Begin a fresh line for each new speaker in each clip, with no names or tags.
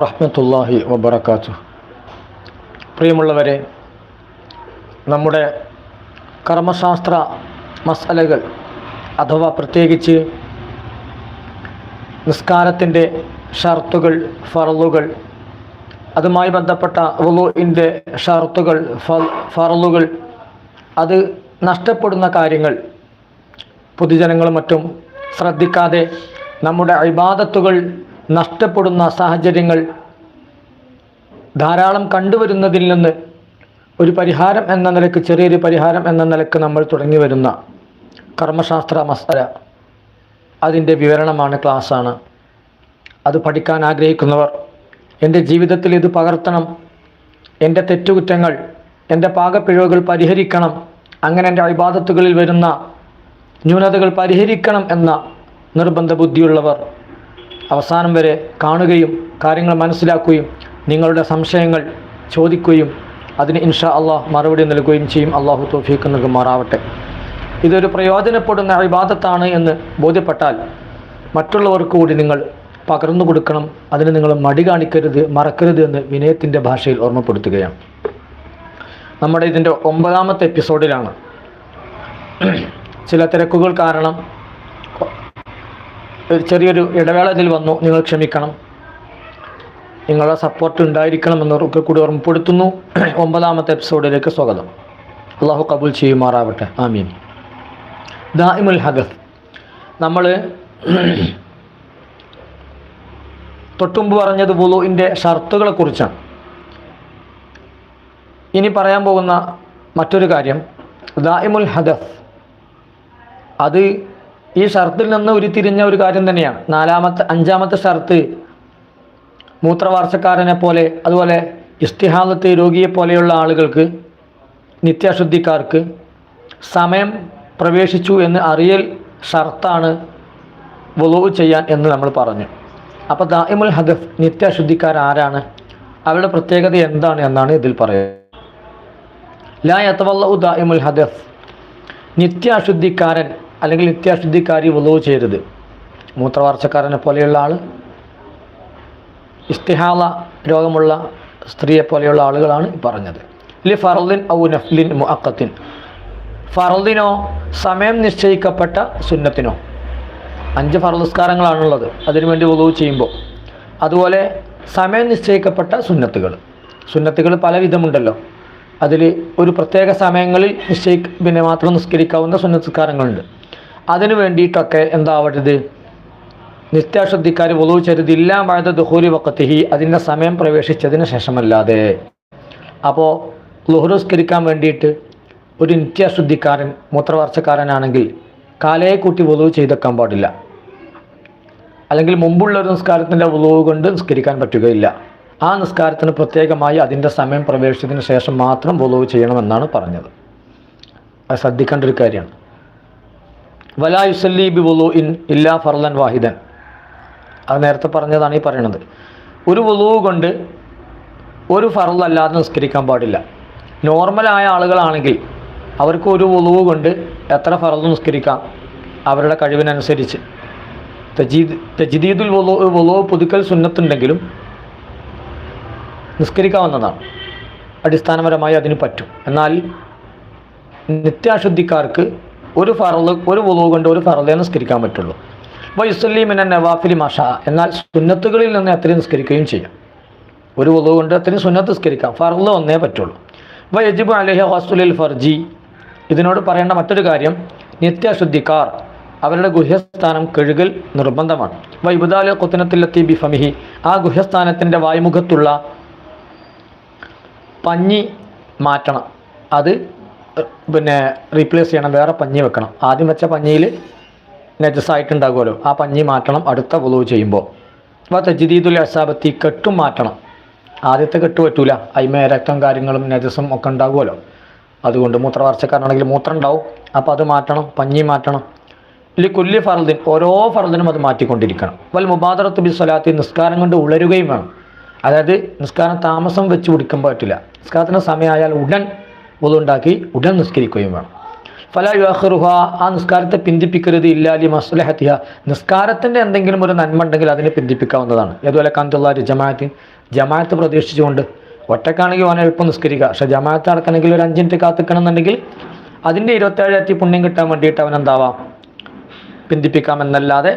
റഹ്മത്തുല്ലാഹി വബറക്കാത്തു പ്രിയമുള്ളവരെ നമ്മുടെ കർമ്മശാസ്ത്ര മസലകൾ അഥവാ പ്രത്യേകിച്ച് നിസ്കാരത്തിന്റെ ഷർത്തുകൾ ഫറലുകൾ അതുമായി ബന്ധപ്പെട്ട വുളുവിന്റെ ഷർത്തുകൾ ഫറലുകൾ അത് നഷ്ടപ്പെടുന്ന കാര്യങ്ങൾ പൊതുജനങ്ങളും മറ്റും ശ്രദ്ധിക്കാതെ നമ്മുടെ ഇബാദത്തുകൾ നഷ്ടപ്പെടുന്ന സാഹചര്യങ്ങൾ ധാരാളം കണ്ടുവരുന്നതിൽ നിന്ന് ഒരു പരിഹാരം എന്ന നിലയ്ക്ക് ചെറിയൊരു പരിഹാരം എന്ന നിലയ്ക്ക് നമ്മൾ തുടങ്ങി വരുന്ന കർമ്മശാസ്ത്ര മസല. അതിന്റെ വിവരണമാണ് ക്ലാസ്സാണ്. അത് പഠിക്കാൻ ആഗ്രഹിക്കുന്നവർ എന്റെ ജീവിതത്തിൽ ഇത് പകർത്തണം എന്റെ തെറ്റുകുറ്റങ്ങൾ എന്റെ പാകപ്പിഴവുകൾ പരിഹരിക്കണം അങ്ങനെ എന്റെ അഭിബാധത്തുകളിൽ വരുന്ന ന്യൂനതകൾ പരിഹരിക്കണം എന്ന നിർബന്ധ ബുദ്ധിയുള്ളവർ അവസാനം വരെ കാണുകയും കാര്യങ്ങൾ മനസ്സിലാക്കുകയും നിങ്ങളുടെ സംശയങ്ങൾ ചോദിക്കുകയും അതിന് ഇൻഷാ അള്ളാഹ് മറുപടി നൽകുകയും ചെയ്യും. അള്ളാഹു തോഫീക്ക് നൽകുമാറാവട്ടെ. ഇതൊരു പ്രയോജനപ്പെടുന്ന ഇബാദത്താണ് എന്ന് ബോധ്യപ്പെട്ടാൽ മറ്റുള്ളവർക്ക് കൂടി നിങ്ങൾ പകർന്നു കൊടുക്കണം. അതിന് നിങ്ങൾ മടി കാണിക്കരുത് മറക്കരുത് എന്ന് വിനയത്തിന്റെ ഭാഷയിൽ ഓർമ്മപ്പെടുത്തുകയാണ്. നമ്മുടെ ഇതിന്റെ ഒമ്പതാമത്തെ എപ്പിസോഡിലാണ് ചില തിരക്കുകൾ കാരണം ചെറിയൊരു ഇടവേള ഇതിൽ വന്നു. നിങ്ങൾ ക്ഷമിക്കണം. നിങ്ങളുടെ സപ്പോർട്ട് ഉണ്ടായിരിക്കണം എന്നവർക്ക് കൂടി ഓർമ്മപ്പെടുത്തുന്നു. ഒമ്പതാമത്തെ എപ്പിസോഡിലേക്ക് സ്വാഗതം. അള്ളാഹു കബൂൽ ചെയ്യുമാറാവട്ടെ. ആമീൻ. ദാഹിമുൽ ഹദഫ് നമ്മൾ തൊട്ടുമ്പ് പറഞ്ഞത് വുളുവിന്റെ ഷർത്തുകളെ കുറിച്ചാണ് ഇനി പറയാൻ പോകുന്ന മറ്റൊരു കാര്യം. ദായിമുൽ ഹദഫ് അത് ഈ ഷർത്തിൽ നിന്ന് ഉരുത്തിരിഞ്ഞ ഒരു കാര്യം തന്നെയാണ്. നാലാമത്തെ അഞ്ചാമത്തെ ഷർത്ത് മൂത്രവാർച്ചക്കാരനെ പോലെ അതുപോലെ ഇസ്തിഹാദത്ത് രോഗിയെ പോലെയുള്ള ആളുകൾക്ക് നിത്യാശുദ്ധിക്കാർക്ക് സമയം പ്രവേശിച്ചു എന്ന് അറിയൽ ഷർത്താണ് വുളു ചെയ്യാൻ എന്ന് നമ്മൾ പറഞ്ഞു. അപ്പോൾ ദായിമുൽ ഹദഫ് നിത്യാശുദ്ധിക്കാരാരാണ് അവരുടെ പ്രത്യേകത എന്താണ് എന്നാണ് ഇതിൽ പറയുന്നത്. ലാ യത്തവല്ലു ദായിമുൽ ഹദഫ്. നിത്യാശുദ്ധിക്കാരൻ അല്ലെങ്കിൽ നിത്യാശുദ്ധിക്കാരി വുളു ചെയ്യരുത്. മൂത്രവാർച്ചക്കാരനെ പോലെയുള്ള ആൾ ഇസ്തിഹാല രോഗമുള്ള സ്ത്രീയെ പോലെയുള്ള ആളുകളാണ് പറഞ്ഞത്. ലി ഫറലിൻ ഔ നഫ്ലിൻ മുഅക്കത്തിൻ ഫറലിനോ സമയം നിശ്ചയിക്കപ്പെട്ട സുന്നത്തിനോ. അഞ്ച് ഫറുദസ്കാരങ്ങളാണുള്ളത് അതിനു വേണ്ടി ഉളവ് ചെയ്യുമ്പോൾ അതുപോലെ സമയം നിശ്ചയിക്കപ്പെട്ട സുന്നത്തുകൾ സുന്നത്തുകൾ പല വിധമുണ്ടല്ലോ. അതിൽ ഒരു പ്രത്യേക സമയങ്ങളിൽ നിശ്ചയി പിന്നെ മാത്രം നിസ്കരിക്കാവുന്ന സുന്നസ്കാരങ്ങളുണ്ട് അതിനു വേണ്ടിയിട്ടൊക്കെ എന്താവരുത്? നിത്യാശുദ്ധിക്കാർ ഒളവ് ചെയ്തത് ഇല്ലാ മഴത ദുഹൂരി വക്കത്തിഹി അതിന്റെ സമയം പ്രവേശിച്ചതിന് ശേഷമല്ലാതെ. അപ്പോൾ ലുഹുറുസ്കരിക്കാൻ വേണ്ടിയിട്ട് ഒരു നിത്യാശുദ്ധിക്കാരൻ മൂത്രവാർച്ചക്കാരനാണെങ്കിൽ കാലയെ കൂട്ടി ഒളവ് ചെയ്തേക്കാൻ പാടില്ല. അല്ലെങ്കിൽ മുമ്പുള്ള ഒരു നിസ്കാരത്തിന്റെ ഒളവ് കൊണ്ട് നിസ്കരിക്കാൻ പറ്റുകയില്ല. ആ നിസ്കാരത്തിന് പ്രത്യേകമായി അതിന്റെ സമയം പ്രവേശിച്ചതിന് ശേഷം മാത്രം ഒളവ് ചെയ്യണമെന്നാണ് പറഞ്ഞത്. അത് ശ്രദ്ധിക്കേണ്ട ഒരു കാര്യമാണ്. വലാ യുസല്ലി ബി വുളു ഇൻ ഇല്ലാ ഫർലൻ വാഹിദൻ. അത് നേരത്തെ പറഞ്ഞതാണ് ഈ പറയണത്. ഒരു വുളു കൊണ്ട് ഒരു ഫറലല്ലാതെ നിസ്കരിക്കാൻ പാടില്ല. നോർമലായ ആളുകളാണെങ്കിൽ അവർക്ക് ഒരു വുളു കൊണ്ട് എത്ര ഫറൽ നിസ്കരിക്കാം? അവരുടെ കഴിവിനനുസരിച്ച്. തജീദ് തജ്ദീദുൽ വുളു വുളു പുതുക്കൽ സുന്നത്തുണ്ടെങ്കിലും നിസ്കരിക്കാവുന്നതാണ്. അടിസ്ഥാനപരമായി അതിന് പറ്റും. എന്നാൽ നിത്യാശുദ്ധിക്കാർക്ക് ഒരു ഫറൽ ഒരു വുളു കൊണ്ട് ഒരു ഫറലേ നിസ്കരിക്കാൻ പറ്റുള്ളൂ. വയുസല്ലീമിന നവാഫിലി മഷ. എന്നാൽ സുന്നത്തുകളിൽ നിന്ന് അത്രയും നിസ്കരിക്കുകയും ചെയ്യാം. ഒരു വുളു കൊണ്ട് അത്രയും സുന്നത്ത് നിസ്കരിക്കാം. ഫറൽ ഒന്നേ പറ്റുള്ളൂ. വയജിബ് അലഹി ഹോസ്റ്റലിൽ ഫർജി. ഇതിനോട് പറയേണ്ട മറ്റൊരു കാര്യം നിത്യാശുദ്ധിക്കാർ അവരുടെ ഗുഹ്യസ്ഥാനം കഴുകൽ നിർബന്ധമാണ്. വൈബുദാല കുത്തനത്തിലെത്തി ബിഫമിഹി. ആ ഗുഹ്യസ്ഥാനത്തിന്റെ വായുമുഖത്തുള്ള പഞ്ഞി മാറ്റണം. അത് പിന്നെ റീപ്ലേസ് ചെയ്യണം വേറെ പഞ്ഞി വെക്കണം. ആദ്യം വെച്ച പഞ്ഞിയിൽ നജസായിട്ടുണ്ടാകുമല്ലോ ആ പഞ്ഞി മാറ്റണം അടുത്ത വുളു ചെയ്യുമ്പോൾ. അപ്പോൾ തജ്ദീദുൽ അസാബത്തി കെട്ടും മാറ്റണം. ആദ്യത്തെ കെട്ട് പറ്റൂല. അയിമ രക്തം കാര്യങ്ങളും നജസും ഒക്കെ ഉണ്ടാകുമല്ലോ. അതുകൊണ്ട് മൂത്രവാർച്ചക്കാരനാണെങ്കിൽ മൂത്രം ഉണ്ടാവും. അപ്പോൾ അത് മാറ്റണം പഞ്ഞി മാറ്റണം. ഇല്ല കുല്ലി ഫർദിൻ ഓരോ ഫർദിനും അത് മാറ്റിക്കൊണ്ടിരിക്കണം. വൽ മുബാദറത്ത് ബി സ്വലാത്തി നിസ്കാരം കൊണ്ട് ഉളരുകയും വേണം. അതായത് നിസ്കാരം താമസം വെച്ച് പിടിക്കാൻ പറ്റില്ല. നിസ്കാരത്തിന് സമയമായാൽ ഉടൻ ഉണ്ടാക്കി ഉടൻ നിസ്കരിക്കുകയും വേണം. ഫല യുഹറുഹ ആ നിസ്കാരത്തെ പിന്തിപ്പിക്കരുത് ഇല്ലാലി മസ്ലഹത്തിഹ. നിസ്കാരത്തിന്റെ എന്തെങ്കിലും ഒരു നന്മ ഉണ്ടെങ്കിൽ അതിനെ പിന്തിപ്പിക്കാവുന്നതാണ്. ഏതുപോലെ കാന്തുള്ളാരി ജമാഅത്ത് ജമാഅത്ത് പ്രതീക്ഷിച്ചുകൊണ്ട് ഒറ്റക്കാണെങ്കിൽ അവൻ എളുപ്പം നിസ്കരിക്കുക. പക്ഷെ ജമാഅത്ത് നടക്കണമെങ്കിൽ ഒരു അഞ്ച് മിനിറ്റ് കാത്തിക്കണം എന്നുണ്ടെങ്കിൽ അതിന്റെ ഇരുപത്തേഴ് എത്തി പുണ്യം കിട്ടാൻ വേണ്ടിയിട്ട് അവൻ എന്താവാം? പിന്തിപ്പിക്കാമെന്നല്ലാതെ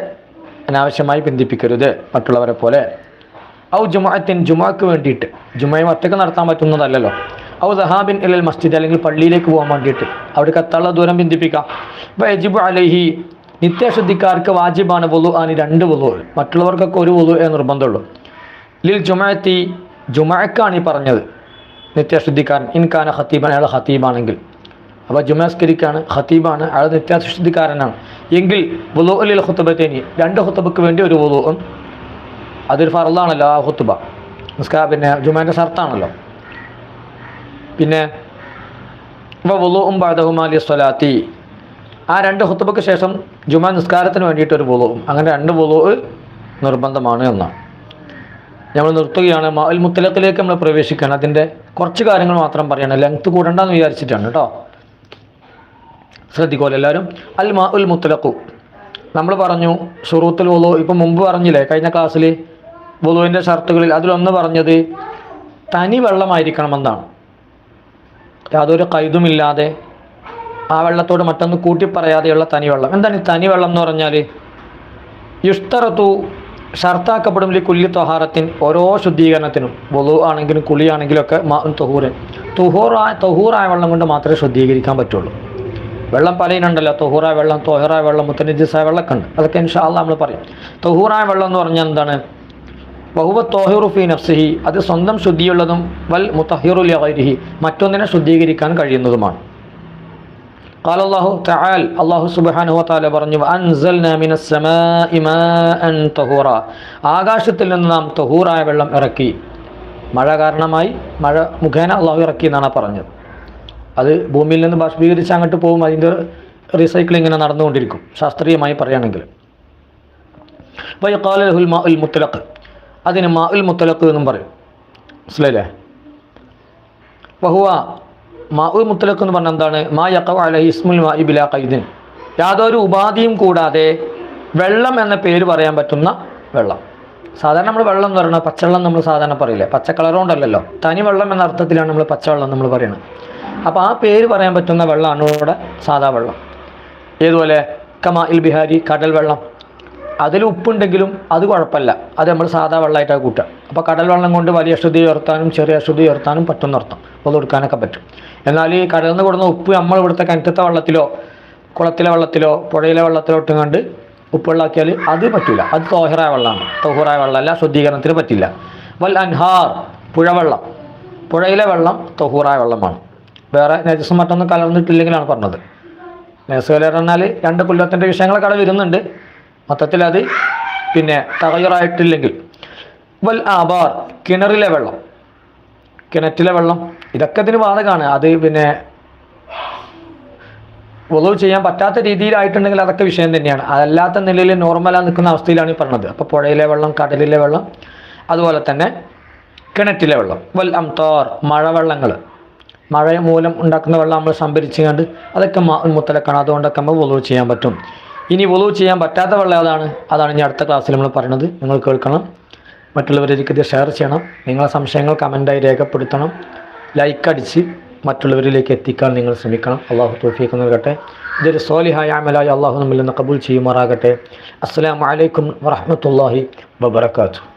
അനാവശ്യമായി പിന്തിപ്പിക്കരുത് മറ്റുള്ളവരെ പോലെ. ഔ ജുമാഅത്തിൻ ജുമാക്ക് വേണ്ടിയിട്ട്. ജുമായും ഒറ്റയ്ക്ക് നടത്താൻ പറ്റുന്നതല്ലല്ലോ. ഔ ദഹാബിൻ ഇലൽ മസ്ജിദ് അല്ലെങ്കിൽ പള്ളിയിലേക്ക് പോകാൻ വേണ്ടിയിട്ട്. അവിടെ കത്താള ദൂരം ബിന്ദിപ്പിക്കാം അപ്പോൾ എജിബു അലഹി നിത്യശുദ്ധിക്കാർക്ക് വാജിബാണ് വലു ആണ് രണ്ട് വലു മറ്റുള്ളവർക്കൊക്കെ ഒരു വലു എന്ന് നിർബന്ധമുള്ളൂ. ലിൽ ജുമാത്തി ജുമാക്കാണ് ഈ പറഞ്ഞത്. നിത്യശുദ്ധിക്കാരൻ ഇൻകാന ഖത്തീബൻ അയാൾ ഹത്തീബാണെങ്കിൽ അപ്പോൾ ജുമാസ്കരിക്കാണ് ഹത്തീബാണ് അയാൾ നിത്യശുദ്ധിക്കാരനാണ്. എങ്കിൽ വുലു അലിൽ ഹുത്തബത്തേനി രണ്ട് ഹുത്തബക്ക് വേണ്ടി ഒരു വുലുവും അതൊരു ഫറലാണല്ലോ ആ ഹുത്തുബ നിസ്കാ പിന്നെ ജുമാന്റെ ഷർത്താണല്ലോ. പിന്നെ ബാദഹുമാലി സ്വലാത്തി. ആ രണ്ട് ഹുത്തുബക്ക് ശേഷം ജുമാ നിസ്കാരത്തിന് വേണ്ടിയിട്ട് ഒരു വുലുവും അങ്ങനെ രണ്ട് വുളുവ് നിർബന്ധമാണ് എന്നാണ് നമ്മൾ നിർത്തുകയാണ്. മാൽ മുത്തലത്തിലേക്ക് നമ്മൾ പ്രവേശിക്കുകയാണ്. അതിന്റെ കുറച്ച് കാര്യങ്ങൾ മാത്രം പറയണം. ലെങ്ത് കൂടണ്ടെന്ന് വിചാരിച്ചിട്ടാണ് കേട്ടോ. ശ്രദ്ധിക്കുമല്ലോ എല്ലാവരും. അൽ മാ ഉൽ മുത്തലഖു. നമ്മൾ പറഞ്ഞു ഷുറൂത്തുൽ വുളു ഇപ്പം മുമ്പ് പറഞ്ഞില്ലേ കഴിഞ്ഞ ക്ലാസ്സിൽ വുളുവിന്റെ ഷർട്ടുകളിൽ അതിലൊന്ന് പറഞ്ഞത് തനി വെള്ളമായിരിക്കണമെന്നാണ്. യാതൊരു കൈതുമില്ലാതെ ആ വെള്ളത്തോട് മറ്റൊന്ന് കൂട്ടിപ്പറയാതെയുള്ള തനിവെള്ളം. തനി വെള്ളം എന്താണ് ഈ തനി വെള്ളം എന്ന് പറഞ്ഞാൽ യുഷ്തറത്തു ഷർത്താക്കപ്പെടും ലി കുല്ലി തൊഹാറത്തിൻ ഓരോ ശുദ്ധീകരണത്തിനും. വലു ആണെങ്കിലും കുളിയാണെങ്കിലും ഒക്കെ മാ തൊഹൂരൻ തൊഹൂറായ തൊഹൂറായ വെള്ളം കൊണ്ട് മാത്രമേ ശുദ്ധീകരിക്കാൻ പറ്റുള്ളൂ. വെള്ളം പലയിനുണ്ടല്ലോ. തൊഹൂറായ വെള്ളം തൊഹറായ വെള്ളം മുത്തനജിസായ വെള്ളമൊക്കെ ഉണ്ട്. അതൊക്കെ ഇൻഷാല്ല നമ്മൾ പറയും. തൊഹൂറായ വെള്ളം എന്ന് പറഞ്ഞാൽ എന്താണ്? ബഹുവ തോഹിറു ഫി നഫ്സിഹി അത് സ്വന്തം ശുദ്ധിയുള്ളതും വൽ മുത്തഹിറു ലഹരിഹി മറ്റൊന്നിനെ ശുദ്ധീകരിക്കാൻ കഴിയുന്നതുമാണ് قال الله تعالى الله سبحانه وتعالى പറഞ്ഞു أنزلنا من السماء ماء طهورا ആകാശത്തിൽ നിന്ന് നാം തഹൂറായ വെള്ളം ഇറക്കി മഴ കാരണമായി മഴ മുഖേന അള്ളാഹു ഇറക്കി എന്നാണ് പറഞ്ഞത് അത് ഭൂമിയിൽ നിന്ന് ബാഷ്പീകരിച്ച് അങ്ങോട്ട് പോകും അതിൻ്റെ റീസൈക്ലിംഗ് ഇങ്ങനെ നടന്നുകൊണ്ടിരിക്കും ശാസ്ത്രീയമായി പറയുകയാണെങ്കിൽ അപ്പോൾ ഈ കാലഹുൽ മാ ഉൽ മുത്തലഖ് അതിന് മാ ഉൽ മുത്തലക്ക് എന്നും പറയും. മനസ്സിലായില്ലേ? വഹുവ മാ ഉൽ മുത്തലക്ക് എന്ന് പറഞ്ഞാൽ എന്താണ്? മാ യക്കവ അലഹി ഇസ്മുൽ മാ ഇബില കൈദിൻ യാതൊരു ഉപാധിയും കൂടാതെ വെള്ളം എന്ന പേര് പറയാൻ പറ്റുന്ന വെള്ളം. സാധാരണ നമ്മൾ വെള്ളം എന്ന് പറയുന്നത് പച്ചവെള്ളം നമ്മൾ സാധാരണ പറയില്ലേ? പച്ച കളറുകൊണ്ടല്ലോ തനി വെള്ളം എന്ന അർത്ഥത്തിലാണ് നമ്മൾ പച്ചവെള്ളം നമ്മൾ പറയുന്നത് അപ്പോൾ ആ പേര് പറയാൻ പറ്റുന്ന വെള്ളമാണ് ഇവിടെ സാധാ വെള്ളം. ഏതുപോലെ? കമാ ഇൽ ബിഹാരി കടൽ വെള്ളം. അതിൽ ഉപ്പുണ്ടെങ്കിലും അത് കുഴപ്പമില്ല. അത് നമ്മൾ സാധാ വെള്ളമായിട്ടാണ് കൂട്ടുക. അപ്പോൾ കടൽ വെള്ളം കൊണ്ട് വലിയ അശുദ്ധി ഉയർത്താനും ചെറിയ അശുദ്ധി ഉയർത്താനും പറ്റുന്നർത്ഥം അത് കൊടുക്കാനൊക്കെ പറ്റും. എന്നാൽ ഈ കടലിൽ നിന്ന് കൊടുക്കുന്ന ഉപ്പ് നമ്മൾ ഇവിടുത്തെ കിണറ്റത്തെ വെള്ളത്തിലോ കുളത്തിലെ വെള്ളത്തിലോ പുഴയിലെ വെള്ളത്തിലോ ഇട്ടുകൊണ്ട് ഉപ്പ് വെള്ളമാക്കിയാൽ അത് പറ്റില്ല അത് തോഹറായ വെള്ളമാണ്. തോഹറായ വെള്ളമല്ല ശുദ്ധീകരണത്തിന് പറ്റില്ല. വൽ അൻഹാർ പുഴവെള്ളം. പുഴയിലെ വെള്ളം തൊഹൂറായ വെള്ളമാണ്. വേറെ നെജസ് മറ്റൊന്നും കലർന്നിട്ടില്ലെങ്കിലാണ് പറഞ്ഞത്. നജസ് കലർന്നാൽ രണ്ട് പുല്ലത്തിന്റെ വിഷയങ്ങളൊക്കെ അവിടെ വരുന്നുണ്ട്. മൊത്തത്തിൽ അത് പിന്നെ തകയറായിട്ടില്ലെങ്കിൽ വൽ ആബാർ കിണറിലെ വെള്ളം. കിണറ്റിലെ വെള്ളം. ഇതൊക്കെ ഇതിന് ബാധകമാണ് അത് പിന്നെ ഒളവ് ചെയ്യാൻ പറ്റാത്ത രീതിയിലായിട്ടുണ്ടെങ്കിൽ അതൊക്കെ വിഷയം തന്നെയാണ്. അതല്ലാത്ത നിലയിൽ നോർമലായി നിൽക്കുന്ന അവസ്ഥയിലാണ് ഈ പറഞ്ഞത്. അപ്പോൾ പുഴയിലെ വെള്ളം കടലിലെ വെള്ളം അതുപോലെ തന്നെ കിണറ്റിലെ വെള്ളം. വൽ അംതാർ മഴവെള്ളങ്ങൾ. മഴ മൂലം ഉണ്ടാക്കുന്ന വെള്ളം നമ്മൾ സംഭരിച്ചുകൊണ്ട് അതൊക്കെ മുത്തലക്കാണ്. അതുകൊണ്ടൊക്കെ നമ്മൾ ഒളവ് ചെയ്യാൻ പറ്റും. ഇനി ഒളവ് ചെയ്യാൻ പറ്റാത്ത വെള്ളം ഏതാണ്? അതാണ് ഇനി അടുത്ത ക്ലാസ്സിൽ നമ്മൾ പറയുന്നത്. നിങ്ങൾ കേൾക്കണം. മറ്റുള്ളവരിലേക്ക് ഇത് ഷെയർ ചെയ്യണം. നിങ്ങളുടെ സംശയങ്ങൾ കമന്റായി രേഖപ്പെടുത്തണം. ലൈക്ക് അടിച്ച് മറ്റുള്ളവരിലേക്ക് എത്തിക്കാൻ നിങ്ങൾ ശ്രമിക്കണം. അള്ളാഹു തോഫീക്ക് നൽകട്ടെ. ഇതൊരു സോലിഹായ അമലായി അള്ളാഹു നമ്മിൽ നിന്ന് കബൂൽ ചെയ്യുമാറാകട്ടെ. അസ്സാം വലൈക്കും വറഹ്മത്തുള്ളാഹി വബറകാതുഹു.